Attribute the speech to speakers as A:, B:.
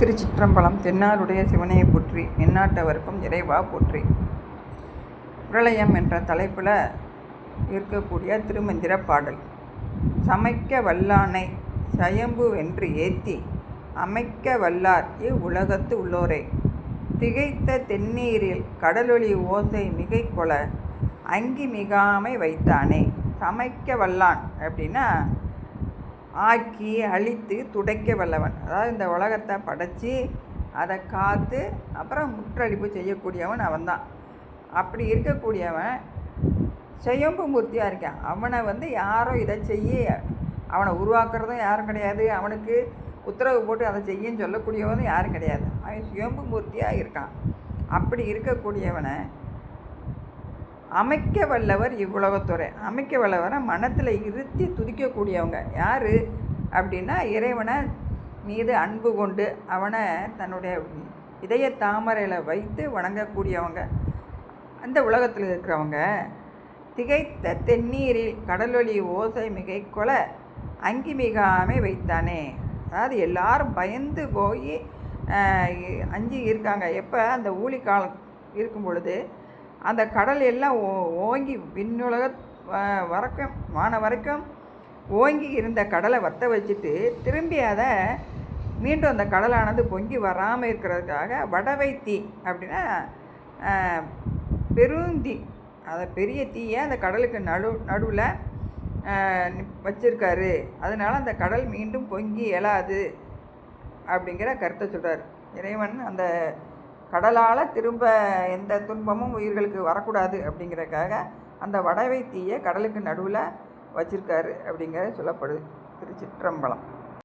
A: திருச்சிற்றம்பலம் தென்னாருடைய சிவனையை போற்றி எந்நாட்டவருக்கும் இறைவா போற்றி. பிரளயம் என்ற தலைப்பில் இருக்கக்கூடிய திருமந்திர பாடல். சமைக்க வல்லானை சயம்பு வென்று ஏத்தி அமைக்க வல்லார் இவ்வுலகத்து உள்ளோரே. திகைத்த தென்னீரில் கடலொளி ஓசை மிகை அங்கி மிகாமை வைத்தானே. சமைக்க வல்லான் அப்படின்னா ஆக்கி அழித்து துடைக்க வல்லவன். அதாவது இந்த உலகத்தை படைச்சி அதை காத்து அப்புறம் முற்றடிப்பு செய்யக்கூடியவன் அவன்தான். அப்படி இருக்கக்கூடியவன் சுயம்பு மூர்த்தியாக இருக்கான். அவனை வந்து யாரும் இதை செய்ய அவனை உருவாக்குறதும் யாரும் கிடையாது. அவனுக்கு உத்தரவு போட்டு அதை செய்யன்னு சொல்லக்கூடியவனும் யாரும் கிடையாது. அவன் சுயம்பு மூர்த்தியாக இருக்கான். அப்படி இருக்கக்கூடியவனை அமைக்க வல்லவர் இவ்வுலகத்துறை. அமைக்க வல்லவரை மனத்தில் இருத்தி துதிக்கக்கூடியவங்க. யார்? அப்படின்னா இறைவனை மீது அன்பு கொண்டு அவனை தன்னுடைய இதய தாமரையில் வைத்து வணங்கக்கூடியவங்க. அந்த உலகத்தில் இருக்கிறவங்க. திகைத்த தென்னீரில் கடலொளி ஓசை மிகை கொல அங்கி மிகாமை வைத்தானே. அதாவது எல்லாரும் பயந்து போய் அஞ்சு இருக்காங்க. எப்போ? அந்த ஊழி காலம் இருக்கும் பொழுது அந்த கடல் எல்லாம் ஓ ஓங்கி விண்ணுலக வரைக்கும் வான வரைக்கும் ஓங்கி இருந்த கடலை வத்த வச்சுட்டு திரும்பி அதை மீண்டும் அந்த கடலானது பொங்கி வராமல் இருக்கிறதுக்காக வடவை தீ அப்படின்னா பெருந்தீ. அதை பெரிய தீயை அந்த கடலுக்கு நடு நடுவில் வச்சுருக்காரு. அதனால் அந்த கடல் மீண்டும் பொங்கி எழாது அப்படிங்கிற கருத்தை சொல்கிறார் இறைவன் அந்த கடலால் திரும்ப எந்த துன்பமும் உயிர்களுக்கு வரக்கூடாது அப்படிங்கிறதுக்காக அந்த வடவை தீயை கடலுக்கு நடுவில் வச்சுருக்காரு அப்படிங்கிற சொல்லப்படுது. திருச்சிற்றம்பலம்.